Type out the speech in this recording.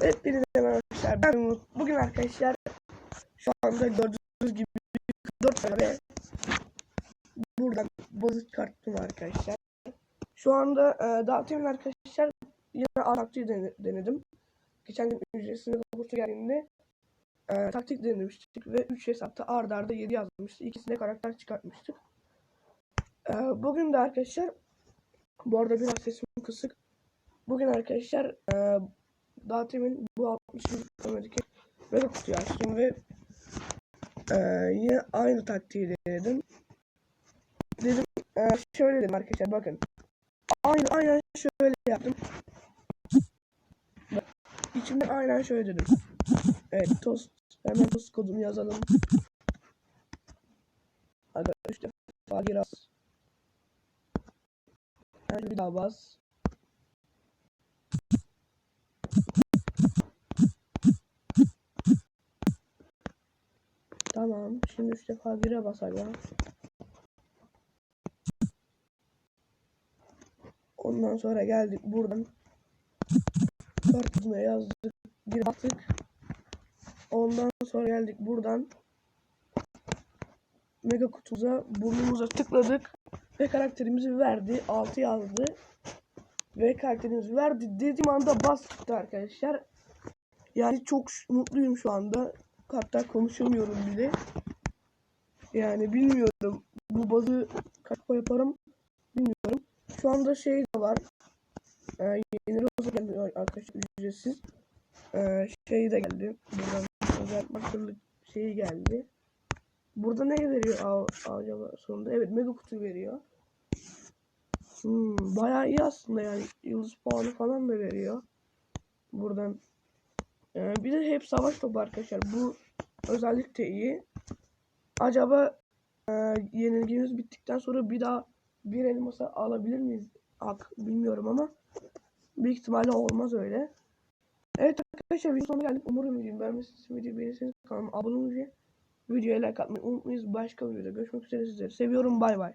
Hepinize merhaba arkadaşlar. Ben Umut. Bugün arkadaşlar şu anda gördüğünüz gibi 4 tane buradan bozuk kartım arkadaşlar. Şu anda e, temin arkadaşlar yine taktiği dene- denedim. Geçen gün ücretsiz kutu geldiğinde e, taktik denemiştik ve 3 hesapta arda arda 7 yazmıştı. İkisine karakter çıkartmıştık. E, bugün de arkadaşlar bu arada biraz sesim kısık. Bugün arkadaşlar e, daha temin bu 60 önceki böyle kutuyu açtım ve e, yine aynı taktiği denedim. Dedim e, şöyle dedim arkadaşlar bakın. Aynı aynen şöyle yaptım. Bak, içimden aynen şöyle dedim. Evet tost hemen tost kodumu yazalım. Defa gir az. Yani bir daha bas. Tamam. Şimdi üç defa gire basalım. Ondan sonra geldik buradan. Kartına yazdık. Gir bastık. Ondan sonra geldik buradan. Mega kutumuza burnumuza tıkladık. Ve karakterimizi verdi. 6 yazdı. Ve karakterimizi verdi. Dediğim anda bas çıktı arkadaşlar. Yani çok mutluyum şu anda. Hatta konuşamıyorum bile. Yani bilmiyorum. Bu bazı kaç kupa yaparım bilmiyorum. Şu anda şey de var. Ee, yeni roza geldi arkadaşlar ücretsiz. Ee, şey de geldi. Buradan özel maçlarlık şeyi geldi. Burada ne veriyor acaba sonunda? Evet mega kutu veriyor. Hmm, bayağı iyi aslında yani. Yıldız puanı falan da veriyor. Buradan ee, bir de hep savaş topu arkadaşlar. Bu özellik de iyi. Acaba e, yenilgimiz bittikten sonra bir daha bir elmasa alabilir miyiz? Ak bilmiyorum ama büyük ihtimalle olmaz öyle. Evet arkadaşlar video sonuna geldik. Umarım videoyu beğenmişsiniz. Videoyu beğenirseniz kanalıma abone olmayı, videoya like atmayı unutmayınız. Başka bir videoda görüşmek üzere sizleri seviyorum. Bay bay.